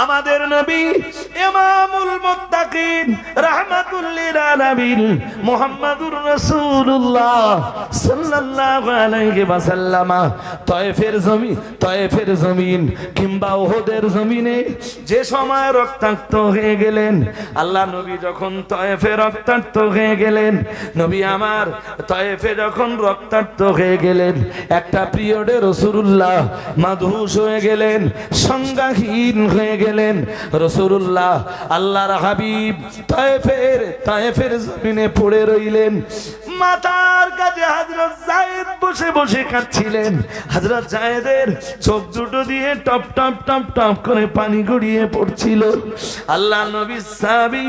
আমাদের নবী ইমামুল মুত্তাকিন রাহমাতুল লিল আলামিন মুহাম্মাদুর রাসূলুল্লাহ সাল্লাল্লাহু আলাইহি ওয়াসাল্লাম তয়েফের জমি, তয়েফের জমিন কিংবা ওহদের জমিনে যে সময় রক্তাক্ত হয়ে গেলেন, আল্লাহ নবী যখন তয়েফে রক্তাক্ত হয়ে গেলেন, নবী আমার তয়েফে যখন রক্তাক্ত হয়ে গেলেন, একটা পিরিয়ডে রসুল্লাহ মাধুস হয়ে গেলেন, সংজ্ঞাহীন হয়ে গেলেন। রসুল্লাহ আল্লাহর হাবিব তয়েফের তয়েফের জমিনে পড়ে রইলেন। মাতার কাছে হযরত জায়েদ বসে বসে কাঁদছিলেন। হযরত জায়েদের চোখ দুটো দিয়ে টপ টপ টপ টপ করে পানি গড়িয়ে পড়ছিল। আল্লাহ নবী সাহাবী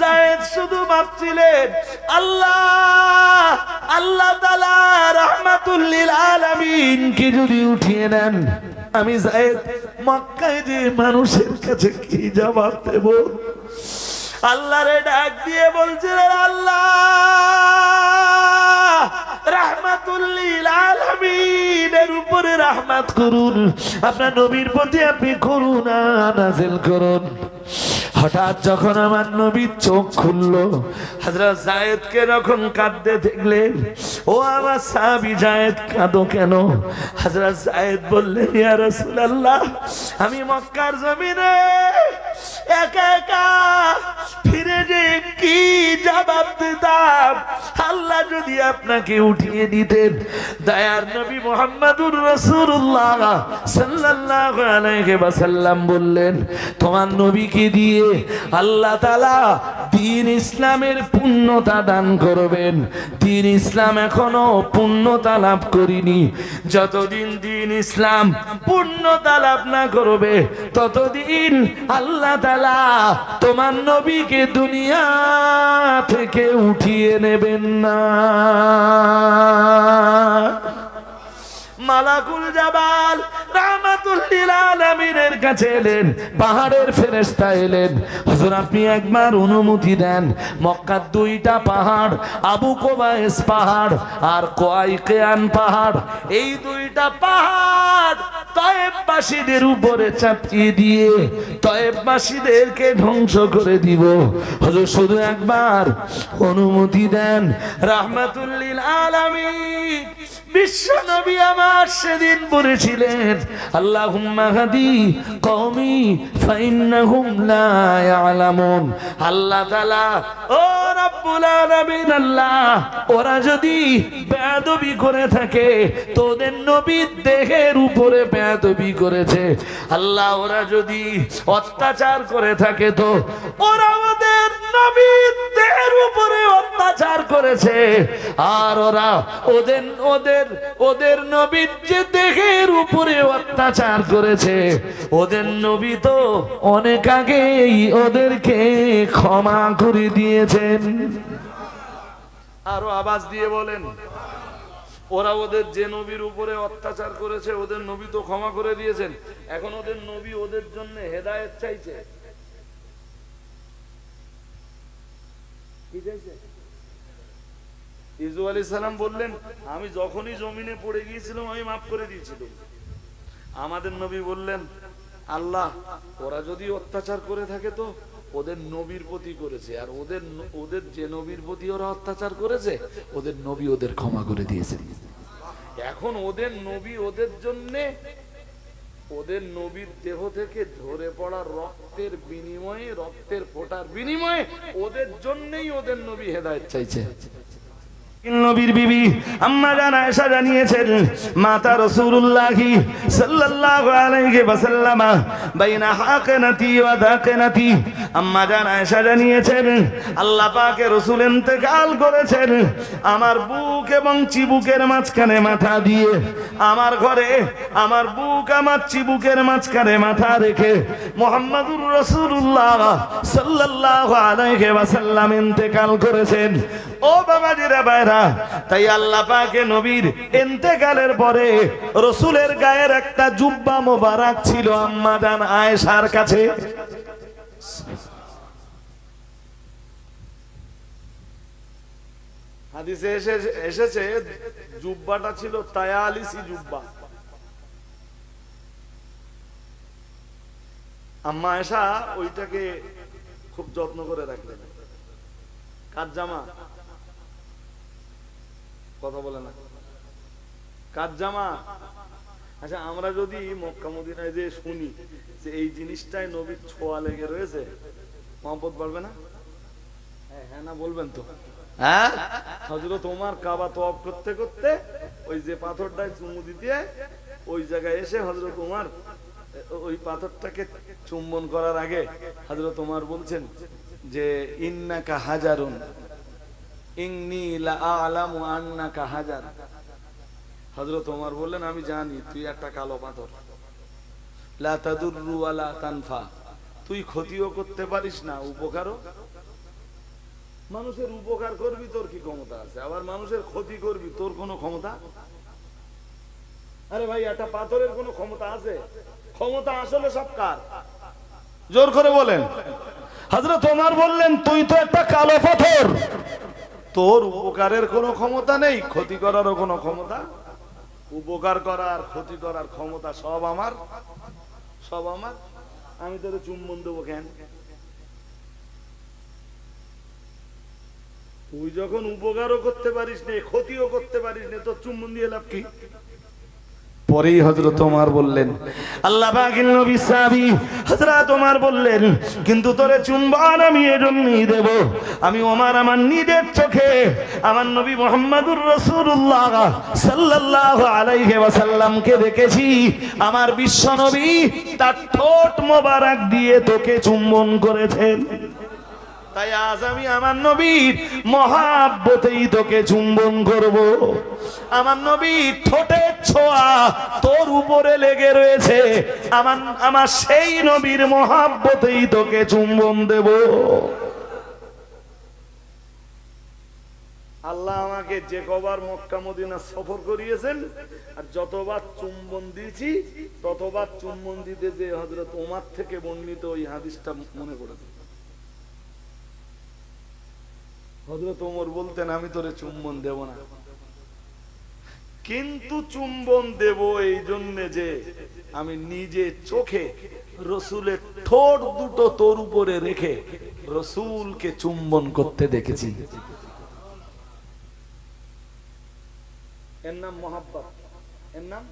জায়েদ শুধু ভাবছিলেন, আল্লাহ আল্লাহ তাআলা রাহমাতুল লিল আলামিন কি যদি উঠিয়ে নেন আমি জায়েদ, মক্কায় যে মানুষের কাছে কি জবাব দেব? আল্লাহরে ডাক দিয়ে বলছিলেন আল্লাহ রাহমাতুল্লিল আলামিনের উপরে রাহমাত করুন। আপনার নবীর প্রতি আপনি করুন করুন। হঠাৎ যখন আমার নবীর চোখ খুললো, হযরত জায়েদকে যখন কাঁদতে দেখলেন ও আমার সাহাবি জায়েদ, কাঁদো কেন? হাজরা জায়েদ বললেন, ইয়া রাসূলুল্লাহ, আমি মক্কার জমিনে একা একা ফিরে যে কি জবাব দিতাম? আল্লাহ যদি আপনাকে উঠিয়ে দিতেন, দয়ার নবী মোহাম্মদুর রাসূলুল্লাহ সাল্লাল্লাহু আলাইহি ওয়াসাল্লাম বললেন, তোমার নবীকে দিয়ে আল্লাহ তাআলা দিন ইসলামের পূর্ণতা দান করবেন। দিন ইসলাম এখনও পূর্ণতা লাভ করিনি। যতদিন দিন ইসলাম পূর্ণতা লাভ না করবে, ততদিন আল্লাহ তাআলা তোমার নবীকে দুনিয়া থেকে উঠিয়ে নেবেন না মালাকুল জাবাল রাহমাতুল্লিল আলামিনের কাছে এলেন, পাহাড়ের ফেরেশতা এলেন। হুজুর, আপনি একবার অনুমতি দেন, মক্কার দুইটা পাহাড়, আবু কোবাইস পাহাড় আর কোয়াইকেয়ান পাহাড়। এই দুইটা পাহাড় তয়েববাসীদের উপরে চাপিয়ে দিয়ে তয়েববাসীদেরকে ধ্বংস করে দিব। হুজুর, শুধু একবার অনুমতি দেন। রাহমাতুল্লিল আলামিন, বিশ্ব নবী আমার সেদিন বলেছিলেন আল্লাহ তাআলা, ও আল্লাহ, ওরা যদি বেয়াদবি করে থাকে, তোদের নবীর দেহের উপরে বেয়াদবি করেছে। আল্লাহ, ওরা যদি অত্যাচার করে থাকে তো ওরা দেহের উপরে অত্যাচার করেছে। আর ওরা ওদের ওদের ওদের নবীর যে দেহের উপরে অত্যাচার করেছে, ওদের নবী তো অনেক আগেই ওদেরকে ক্ষমা করে দিয়েছেন। আরও আওয়াজ দিয়ে বলেন। ওরা ওদের যে নবীর উপরে অত্যাচার করেছে, ওদের নবী তো ক্ষমা করে দিয়েছেন। এখন ওদের নবী ওদের জন্য হেদায়েত চাইছে। কি চাইছে? ইজু আলী সালাম বললেন, আমি যখনই জমিনে পড়ে গিয়েছিলাম, আমি মাফ করে দিয়েছিলাম। আমাদের নবী বললেন, আল্লাহ, ওরা যদি অত্যাচার করে থাকে তো ওদের নবীর প্রতি করেছে। আর ওদের ওদের যে নবীর প্রতি ওরা অত্যাচার করেছে, ওদের নবী ওদের ক্ষমা করে দিয়েছে। এখন ওদের নবী ওদের জন্যে ওদের নবীর দেহ থেকে ধরে পড়া রক্তের বিনিময়ে, রক্তের ফোটার বিনিময়ে ওদের জন্যই ওদের নবী হেদায়ত চাইছে। নবীর বিবি আম্মা জান আয়েশা জানিয়েছেন, মাতা রাসূলুল্লাহি সাল্লাল্লাহু আলাইহি ওয়াসাল্লাম বাইনা হাকানাতি ওয়া দাকানাতি আম্মা জান আয়েশা জানিয়েছেন, আল্লাহ পাকে রাসূল ইন্তেকাল করেছেন আমার বুক এবং চিবুকের মাঝখানে মাথা দিয়ে। আমার ঘরে আমার বুক, আমার চিবুকের মাঝখানে মাথা রেখে মুহাম্মাদুর রাসূলুল্লাহ সাল্লাল্লাহু আলাইহি ওয়াসাল্লাম ইন্তেকাল করেছেন। ও বাবাজিরা বাইরা, তাই আল্লাহ পাকে নবীর ইন্তেকালের পরে রসুলের গায়ের একটা জুব্বা মোবারক ছিল আম্মা জান আয়েশার কাছে। এসেছে, জুব্বাটা ছিল তায়ালিসি জুব্বা। আম্মা এসা ওইটাকে খুব যত্ন করে রাখলেন। কার জামা? কথা বলে না। কার জামা? আচ্ছা আমরা যদি মক্কা মদিনায় যে শুনি যে এই জিনিসটাই নবীর ছোঁয়া লেগে রয়েছে মহব্বত বাড়বে না? হ্যাঁ হ্যাঁ না বলবেন তো। হ্যাঁ? হজরত তোমার কাবা তওয়াব করতে করতে ওই যে পাথরটায় চুমু দিতে ওই জায়গায় এসে হজরত তোমার ওই পাথরটাকে চুম্বন করার আগে হজরত তোমার বলছেন যে ইন্নাকা হাজারুন হাজার। আমি জানি, তুই একটা কালো পাথর। তানফা। তুই ক্ষতিও করতে পারিস না, উপকারও। মানুষের উপকার করবি, তোর কি ক্ষমতা আছে? আবার মানুষের ক্ষতি করবি, তোর কোনো ক্ষমতা? আরে ভাই, একটা পাথরের কোনো ক্ষমতা আছে? ক্ষমতা আসলে সব কার? জোর করে বলেন। হজরত ওমর বললেন, তুই তো একটা কালো পাথর। তোর উপকারের কোনো ক্ষমতা নেই, ক্ষতি করারও কোনো ক্ষমতা? উপকার করার, ক্ষতি করার ক্ষমতা সব আমার? সব আমার? আমি তোর চুম্বন দেবো কেন? তুই যখন উপকারও করতে পারিস নে, ক্ষতিও করতে পারিস নে, তোর চুম্বন দিয়ে লাভ কি? পরেই হজরত তোমার বললেন, আল্লাহ পাকের নবী সাহাবী হযরত ওমর বললেন, কিন্তু তোরে চুম্বন আমি এজন্যই দেব। আমি ওমর আমার নিজের চোখে, আমার নবী মুহাম্মদুর রাসূলুল্লাহ সাল্লাল্লাহু আলাইহি ওয়াসাল্লামকে দেখেছি। আমার বিশ্ব নবী তার ঠোঁট মোবারক দিয়ে তোকে চুম্বন করেছেন। তাই আজ আমি আমার নবীর মহাব্বতেই তোকে চুম্বন করব। আমার নবীর ঠোঁটের ছোঁয়া তোর উপরে লেগে রয়েছে। আমার আমার সেই নবীর মহাব্বতেই তোকে চুম্বন দেব। আল্লাহ আমাকে যে কবার মক্কা মদিনা সফর করিয়েছেন, আর যতবার চুম্বন দিয়েছি, ততবার চুম্বন দিতে যে হজরত ওমার থেকে বর্ণিত ওই হাদিসটা মনে পড়েছে হজরত ওমর বলতেন, আমি তোরে চুম্বন দেব না। কিন্তু চুম্বন দেব এই জন্য যে আমি নিজে চোখে রসুলের ঠোঁট দুটো তোর উপরে রেখে রসুলকে চুম্বন করতে দেখেছি। এর নাম মহাব্বত। এর নাম?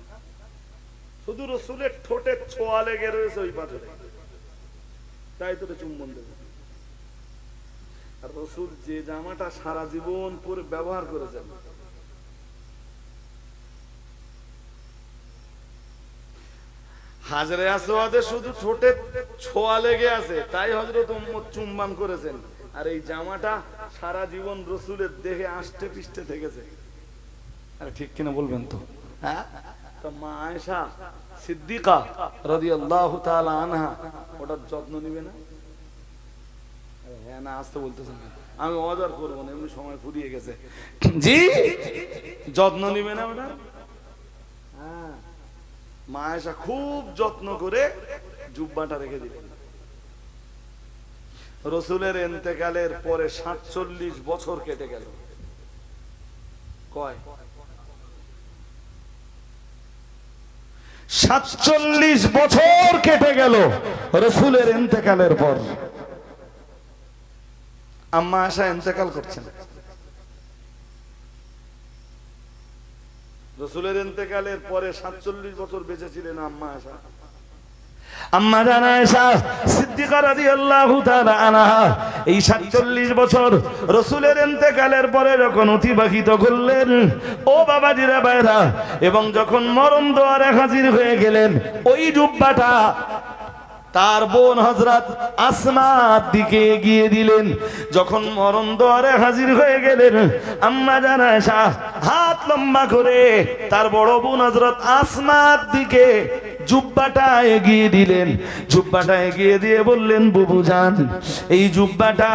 শুধু রসুলের ঠোঁটের ছোঁয়া লেগে রয়েছে ওই পাথরে। তাই তোরে চুম্বন দেবো। রসুল যে জামাটা সারা জীবন পরে ব্যবহার করেছেন। হাজরে শুধু ঠোঁটে ছোঁয়া লেগে আছে তাই হজরত উম্মত চুম্বান করেছেন। আর এই জামাটা সারা জীবন রসুলের দেহে আষ্টে পিষ্টে থেকেছে। আরে ঠিক কিনা বলবেন তো? হ্যাঁ? মা আয়েশা সিদ্দিকা রাদিয়াল্লাহু তাআলা আনহা ওটার যত্ন নিবে না? হ্যাঁ না আসতে বলতেছেন আমি অর্ডার করব না এমনি সময় ফুরিয়ে গেছে। জি? যত্ন নিবে না ওটা হ্যাঁ। মা এসা খুব যত্ন করে জুব্বাটা রেখে দিলেন। রসুলের এন্তেকালের পরে সাতচল্লিশ বছর কেটে গেল। কয়? সাতচল্লিশ বছর কেটে গেল রসুলের এন্তেকালের পর। আম্মা আশা ইন্তেকাল করছেন। রসুলের ইন্তেকালের পরে সাতচল্লিশ বছর বেঁচে ছিলেন আম্মা আশা। আম্মা জানা এসা সিদ্দিকা রাদিয়াল্লাহু তাআলা আনহা এই 47 বছর রসুলের ইন্তেকালের পরে যখন অতিবাহিত করলেন ও বাবাজিরা বাইরা এবং যখন মরণ দোয়ারে হাজির হয়ে গেলেন ওই জুব্বাটা তার বোন হজরত আসমার দিকে এগিয়ে দিলেন। যখন মরণ দোয়ারে হাজির হয়ে গেলেন, আম্মা জানা শাহ হাত লম্বা করে তার বড় বোন হজরত আসমার দিকে জুব্বাটা এগিয়ে দিলেন। জুব্বাটা এগিয়ে দিয়ে বললেন, বুবু জান এই জুব্বাটা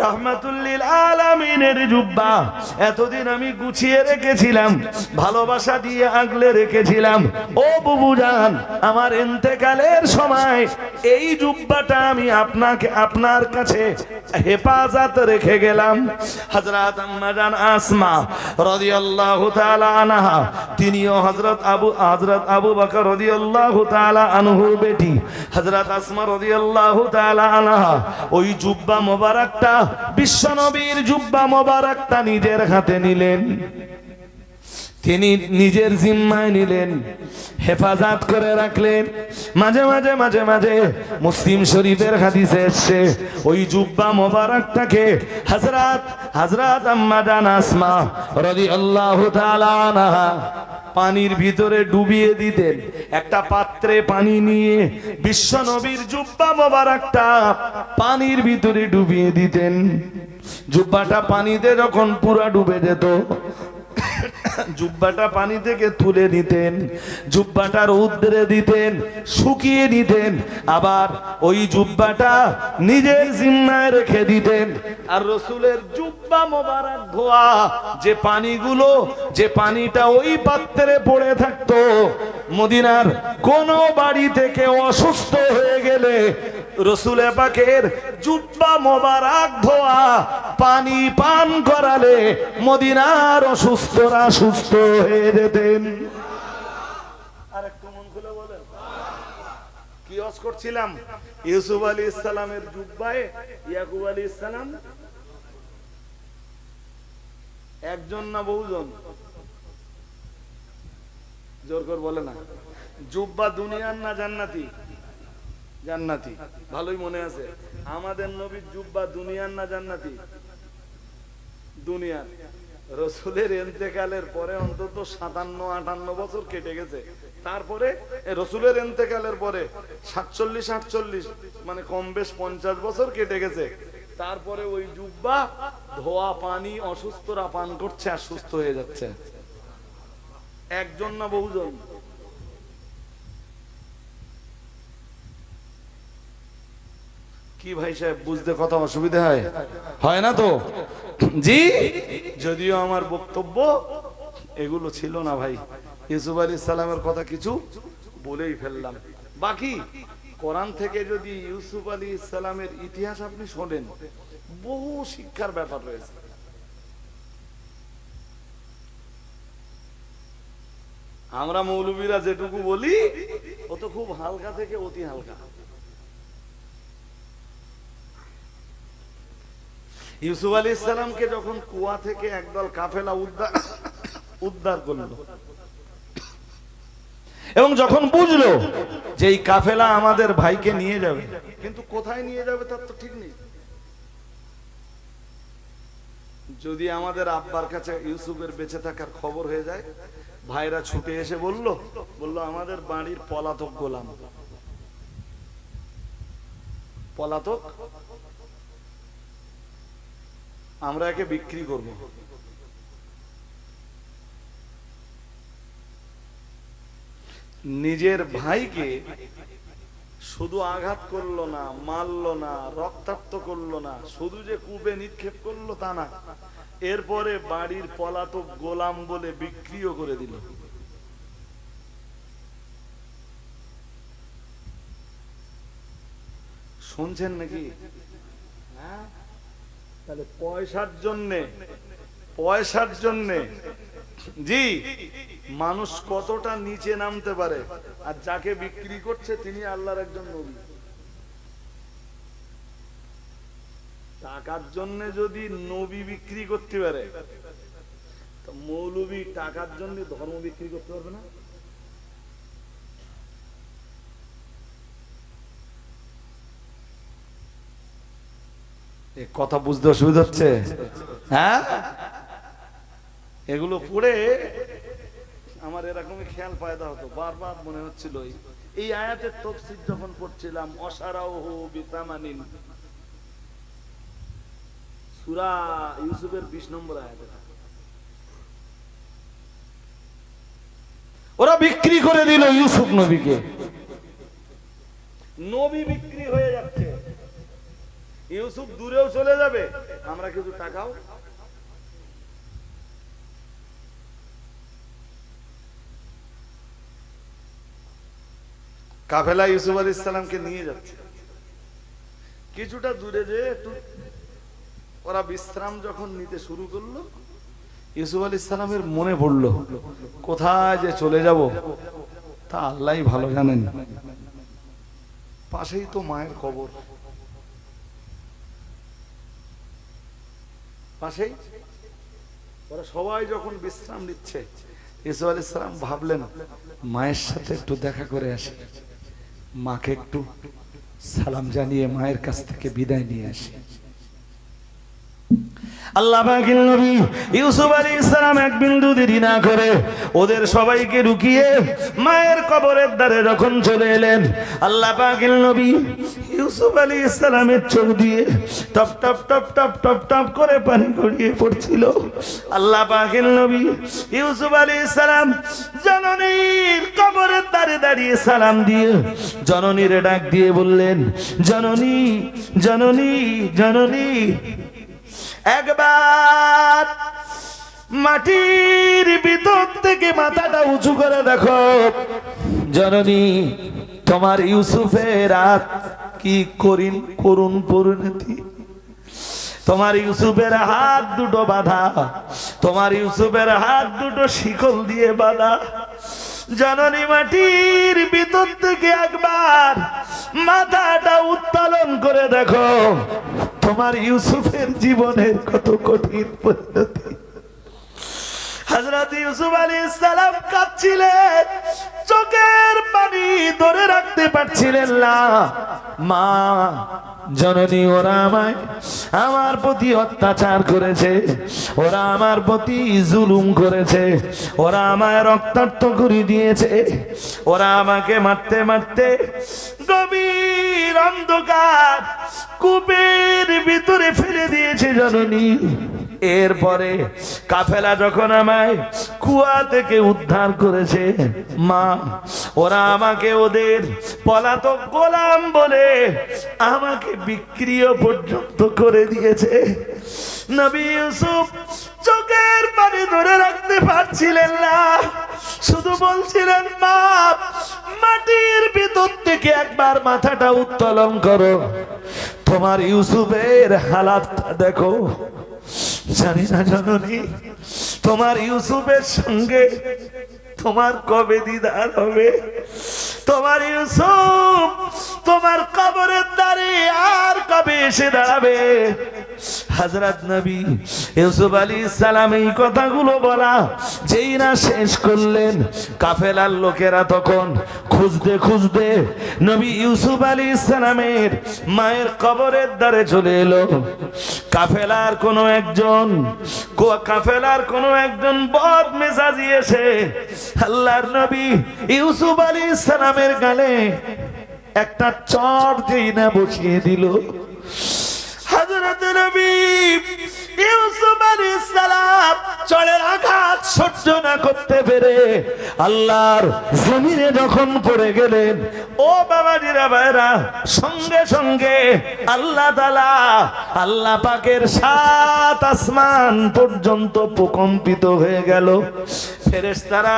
রহমাতুল্লিল আলামিনের জুব্বা। এতদিন আমি গুছিয়ে রেখেছিলাম, ভালোবাসা দিয়ে আগলে রেখেছিলাম। ও বুবু জান আমার ইন্তেকালের সময় এই জুব্বাটা আমি আপনাকে, আপনার কাছে হেফাজত রেখে গেলাম। হযরত আম্মা জান আসমা রাদিয়াল্লাহু তাআলা আনহা, তিনিও হযরত আবু হযরত আবু বকর রাদিয়াল্লাহু ওই জুব্বা বিশ্বনবীর জুব্বা মোবারকটা নিজের হাতে নিলেন। তিনি নিজের জিম্মায় নিলেন, হেফাজত করে রাখলেন। মাঝে মাঝে মাঝে মাঝে মুসলিম শরীফের হাদিসে এসছে, ওই জুব্বা মোবারকটাকে হযরত হযরত আম্মা জান আসমা তাআলা আনহা পানির ভিতরে ডুবিয়ে দিতেন। একটা পাত্রে পানি নিয়ে বিশ্ব নবীর জুব্বা মোবারকটা পানির ভিতরে ডুবিয়ে দিতেন। জুব্বাটা পানিতে যখন পুরা ডুবে যেত জুব্বাটা পানি থেকে তুলে নিতেন জুব্বাটা রৌদ্রে দিতেন, শুকিয়ে নিতেন, আবার ওই জুব্বাটা নিজের জিম্মায় রেখে দিতেন। আর রসুলের জুব্বা মোবারক ধোয়া, যে পানিগুলো, যে পানিটা ওই পাত্রে পড়ে থাকতো, মদিনার কোন বাড়ি থেকে অসুস্থ হয়ে গেলে রসুল জুব্বা মোবারক ধোয়া, পানি পান করালে মদিনার অসুস্থরা সুস্থ হয়ে যেতেন। একজন না বহুজন? জোর কর বলে না। জুব্বা দুনিয়ার না জান্নাতি? জান্নাতি। ভালোই মনে আছে। আমাদের নবীর জুব্বা দুনিয়ার না জান্নাতি? দুনিয়ার। রসুলের এন্তেকালের পরে অন্তত সাতান্ন আটান্ন বছর কেটে গেছে। তারপরে রসুলের এন্তেকালের পরে সাতচল্লিশ আটচল্লিশ মানে কম বেশ পঞ্চাশ বছর কেটে গেছে। তারপরে ওই জুব্বা ধোয়া পানি অসুস্থরা পান করছে আর সুস্থ হয়ে যাচ্ছে। একজন না বহুজন? কি ভাই সাহেব বুঝতে কথা অসুবিধা হয়? হয় না তো। জি? যদিও আমার বক্তব্য এগুলো ছিল না ভাই। ইউসুফ আলী সালামের কথা কিছু বলেই ফেললাম। বাকি কোরআন থেকে যদি ইউসুফ আলী ইসলামের ইতিহাস আপনি শোনেন বহু শিক্ষার ব্যাপার রয়েছে। আমরা মৌলবীরা যেটুকু বলি ও তো খুব হালকা থেকে অতি হালকা। ইউসুফ আলী ইসলামকে যখন কুয়া থেকে একদল কাফেলা উদ্ধার উদ্ধার করল। এবং যখন বুঝলো যে এই কাফেলা আমাদের ভাইকে নিয়ে যাবে, কিন্তু কোথায় নিয়ে যাবে তার তো ঠিক নেই। যদি আমাদের আব্বার কাছে ইউসুফের বেঁচে থাকার খবর হয়ে যায়, ভাইরা ছুটে এসে বলল বলল, আমাদের বাড়ির পলাতক গোলাম। পলাতক? আমরা একে বিক্রি করব। নিজের ভাইকে শুধু আঘাত করল না, মারলো না, রক্তাক্ত করল না, শুধু যে কূপে নিক্ষেপ করল তা না, এরপরে বাড়ির পলাতক গোলাম বলে বিক্রিও করে দিল। শুনছেন নাকি? হ্যাঁ? তাহলে পয়সার জন্যে পয়সার জন্যে। জি, মানুষ কতটা নিচে নামতে পারে আর যাকে বিক্রি করছে তিনি আল্লাহর একজন নবী। টাকার জন্য যদি নবী বিক্রি করতে পারে মৌলবী টাকার জন্য ধর্ম বিক্রি করতে পারবে না? কথা বুঝতে অসুবিধা হচ্ছে? হ্যাঁ? এগুলো পড়ে আমার এরকমই খেয়াল পায়দা হতো, বারবার মনে হচ্ছিল এই- আয়াতের তফসির যখন পড়ছিলাম অসারাও বিতামানিন। সুরা ইউসুফের বিশ নম্বর আয়াত। ওরা বিক্রি করে দিল ইউসুফ নবীকে। নবী বিক্রি হয়ে যাচ্ছে। ইউসুফ দূরেও চলে যাবে। আমরা কিছু টাকাও কাফেলা ইউসুফ আলী ইসলামকে নিয়ে যাচ্ছে। কিছুটা দূরে যে একটু ওরা বিশ্রাম যখন নিতে শুরু করল, ইউসুফ আলী ইসলামের মনে পড়ল, কোথায় যে চলে যাব তা আল্লাহ ভালো জানেন। পাশেই তো মায়ের কবর। পাশেই? ওরা সবাই যখন বিশ্রাম নিচ্ছে, ইসু আলাইসালাম সালাম ভাবলেন, মায়ের সাথে একটু দেখা করে আসি। মাকে একটু সালাম জানিয়ে মায়ের কাছ থেকে বিদায় নিয়ে আসি। আল্লাহ পাকের নবী ইউসুফ আলাইহিস সালাম এক বিন্দু দেরি না করে ওদের সবাইকে রুকিয়ে মায়ের কবরের দ্বারে যখন চলে এলেন, আল্লাহ পাকের নবী ইউসুফ আলাইহিস সালামের চোখ দিয়ে টপ টপ টপ টপ টপ টপ করে পানি গড়িয়ে পড়ছিল। আল্লাহ পাকের নবী ইউসুফ আলাইহিস সালাম জননীর কবরের দ্বারে দাঁড়িয়ে সালাম দিয়ে জননীরে ডাক দিয়ে বললেন, জননী জননী জননী একবার মাটির ভিতর থেকে মাথাটা উঁচু করে দেখো। জননী, তোমার ইউসুফের হাত কি করিন, করুন পরিণতি? তোমার ইউসুফের হাত দুটো বাঁধা, তোমার ইউসুফের হাত দুটো শিকল দিয়ে বাধা। জননী, মাটির ভিতর থেকে একবার মাথাটা উত্তোলন করে দেখো। তোমার ইউসুফের জীবনের কত কঠিন পদ্ধতি। হজরত ইউসুফ আলী সালাম কাঁদছিলেন, চোখের পানি ধরে রাখতে পারছিলেন না। মা, জননী, ওরা আমায়, আমার প্রতি অত্যাচার করেছে, ওরা আমার প্রতি জুলুম করেছে, ওরা আমায় রক্তাক্ত করে দিয়েছে, ওরা আমাকে মারতে মারতে গভীর অন্ধকার কূপের ভিতরে ফেলে দিয়েছে জননী। এরপরে কাফেলা যখন আমায় কুয়া থেকে উদ্ধার করেছে, মা, ওরা আমাকে ওদের পলাতক গোলাম বলে আমাকে বিক্রিও পর্যন্ত করে দিয়েছে। নবী ইউসুফ চোখের পানি ধরে রাখতে পারছিলেন না। শুধু বলছিলেন, মা, মাটির ভিতর থেকে একবার মাথাটা উত্তোলন করো। তোমার ইউসুফের হালাতটা দেখো। জানি না জননী, তোমার ইউসুফের সঙ্গে তোমার কবে দিদার হবে? তোমার ইউসুফ, তোমার কবরের দ্বারে আর কবে এসে দাঁড়াবে? হাজরাত নবী ইউসুফ আলী সালাম এই কথাগুলো বলা, যেই না শেষ করলেন কাফেলার লোকেরা তখন খুঁজতে খুঁজতে নবী ইউসুফ আলী সালামের মায়ের কবরের দ্বারে চলে এলো। কাফেলার কোনো একজন কাফেলার কোনো একজন বদ মেজাজি এসে আল্লাহর নবী ইউসুফ আলী সালামের গালে একটা চর যেই না বসিয়ে দিল। হযরত নবী। ইউসুফ আলাইহিস সালাম চড়ের আল্লাহ তাআলা আল্লাহ পর্যন্ত প্রকম্পিত হয়ে গেল।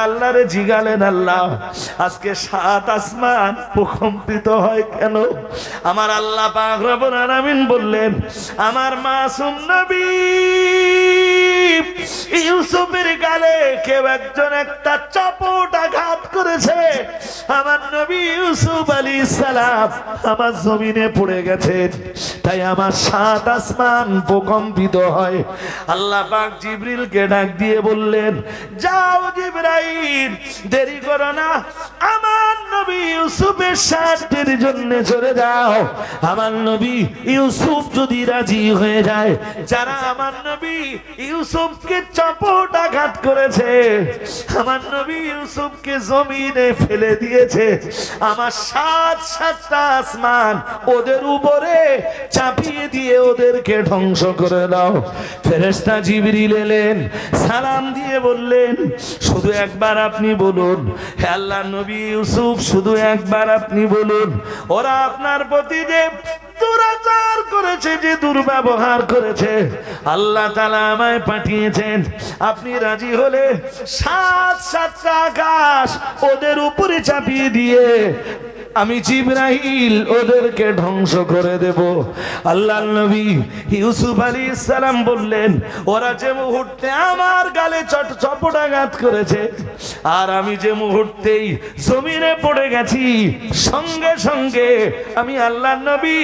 আল্লাহরে জিগালেন, আল্লাহ, আজকে সাত আসমান প্রকম্পিত হয় কেন? আমার আল্লাহ পাক রব্বুল আলামিন বললেন, আমার মাসুম নবী ইউসুফের গালে কেউ একজন একটা চপট আঘাত করেছে। আমার নবী ইউসুফ আলী সালাম আমার জমিনে পড়ে গেছে তাই আমার সাত আসমান প্রকম্পিত হয়। আল্লাহ পাক জিবরিলকে ডাক দিয়ে বললেন, যাও জিবরাইল, দেরি করো না। আমার নবী করেছে, আমার নবী ইউসুফকে জমিনে ফেলে দিয়েছে, আমার সাত সাতটা আসমান ওদের উপরে চাপিয়ে দিয়ে ওদেরকে ধ্বংস করে দাও। ফেরেস্তা জিবরিল সালাম দিয়ে বললেন, শুধু একবার আপনি বলুন আল্লাহ নবী ইউসুফ শুধু একবার আপনি বলুন, ওরা আপনার প্রতি যে দুরাচার করেছে, যে দুর্ব্যবহার করেছে, আল্লাহ তালা আমায় পাঠিয়েছেন। আপনি রাজি হলে সাত সাতটা আকাশ ওদের উপরে চাপিয়ে দিয়ে আমি জিব্রাহিল ওদেরকে ধ্বংস করে দেব। আল্লাহ নবী ইউসুফ আলী সালাম বললেন, ওরা যে মুহূর্তে আমার গালে চট চপটাঘাত করেছে, আর আমি যে মুহূর্তেই জমিনে পড়ে গেছি, সঙ্গে সঙ্গে আমি আল্লাহ নবী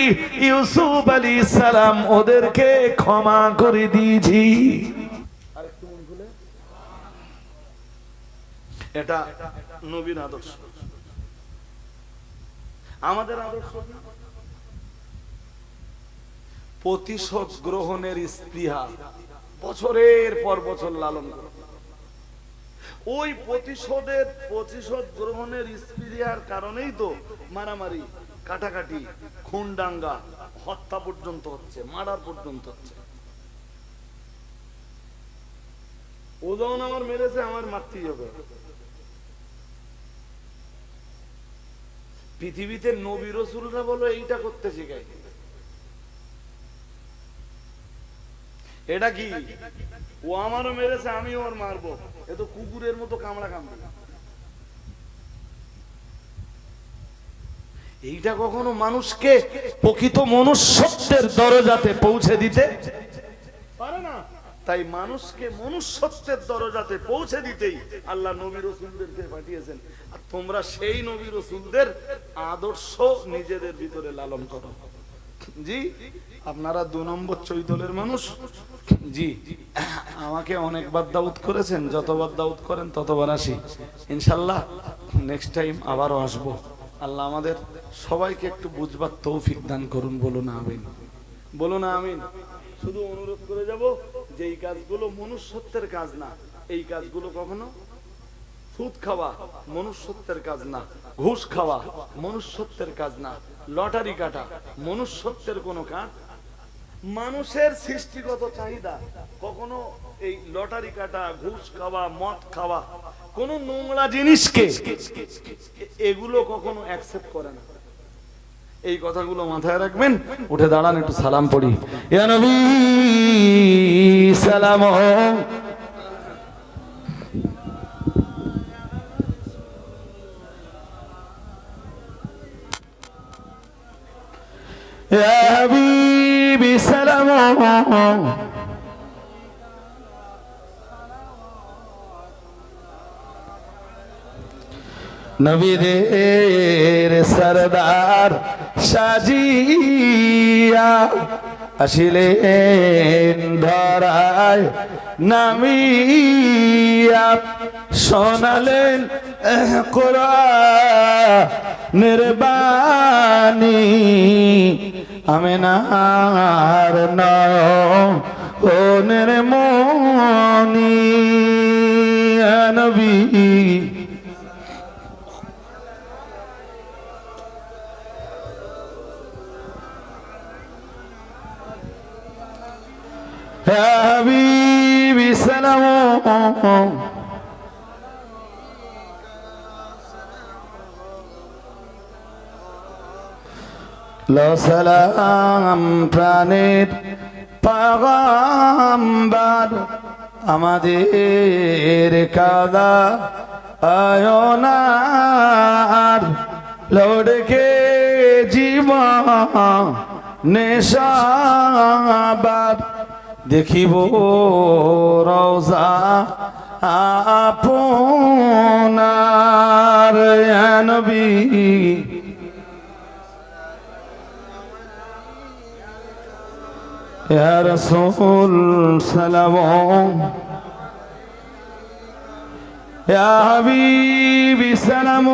ইউসুফ আলী সালাম ওদেরকে ক্ষমা করে দিয়েছি। এটা নবীন আদর্শ। আমাদের আদর্শ? প্রতিশোধ গ্রহণের স্পৃহা বছরের পর বছর লালন ওই প্রতিশোধের, প্রতিশোধ গ্রহণের স্পৃহার কারণেই তো মারামারি, কাটাকাটি খুন ডাঙ্গা হত্যা পর্যন্ত হচ্ছে, মার্ডার পর্যন্ত হচ্ছে। ও যখন আমার মেরেছে, আমার মারতেই হবে। পৃথিবীতে নবী রসুলরা বলো এইটা করতে শেখায় এটা কি? ও আমারও মেরেছে আমি ওর মারবো। এ তো কুকুরের মতো কামড়া কামড়া। এইটা কখনো মানুষকে প্রকৃত মনুষ্যত্বের দরজাতে পৌঁছে দিতে তাই মানুষকে মনুষ্যত্বের দরজাতে পৌঁছে দিতেই আল্লাহ নবী রসুলদেরকে পাঠিয়েছেন। আর তোমরা সেই নবী রসুলদের আদর্শ নিজেদের ভিতরে লালন করো। জি, আপনারা দু নম্বর চৈতলের মানুষ? জি, আমাকে অনেকবার দাউদ করেছেন, যতবার দাউদ করেন ততবার আসি। ইনশাল্লাহ নেক্সট টাইম আবারও আসব। আল্লাহ আমাদের সবাইকে একটু বুঝবার তৌফিক দান করুন, বলুন আমিন। বলুন আমিন। শুধু অনুরোধ করে যাব এই কাজগুলো মনুষ্যত্বের কাজ না, এই কাজগুলো কখনো সুদ খাওয়া মনুষ্যত্বের কাজ না, ঘুষ খাওয়া মনুষ্যত্বের কাজ না, লটারি কাটা মনুষ্যত্বের কোনো কাজ? মানুষের সৃষ্টিগত চাহিদা, কখনো এই লটারি কাটা, ঘুষ খাওয়া, মদ খাওয়া, কোন নোংরা জিনিসকে এগুলো কখনো অ্যাকসেপ্ট করে না। এই কথাগুলো মাথায় রাখবেন, উঠে দাঁড়ান, একটু সালাম পড়ি। ইয়া নবী! সালাম। ইয়া হাবিবি সালাম। নবীদের সরদার সাজিয়া আসিলেন ধরায় নামিয়া শোনালেন নির্বাণী আমেনার নয় ও নির্মণি নবী حبيبي سلام লো সালাম প্রাণের পাগাম্বার আমাদের কাদা আয়নার লোডকে জীবন নেশাবার দেখিব রওজা আপনার ইয়া নবী। ইয়া রাসূল সালাম ইয়া হাবিবি সালাম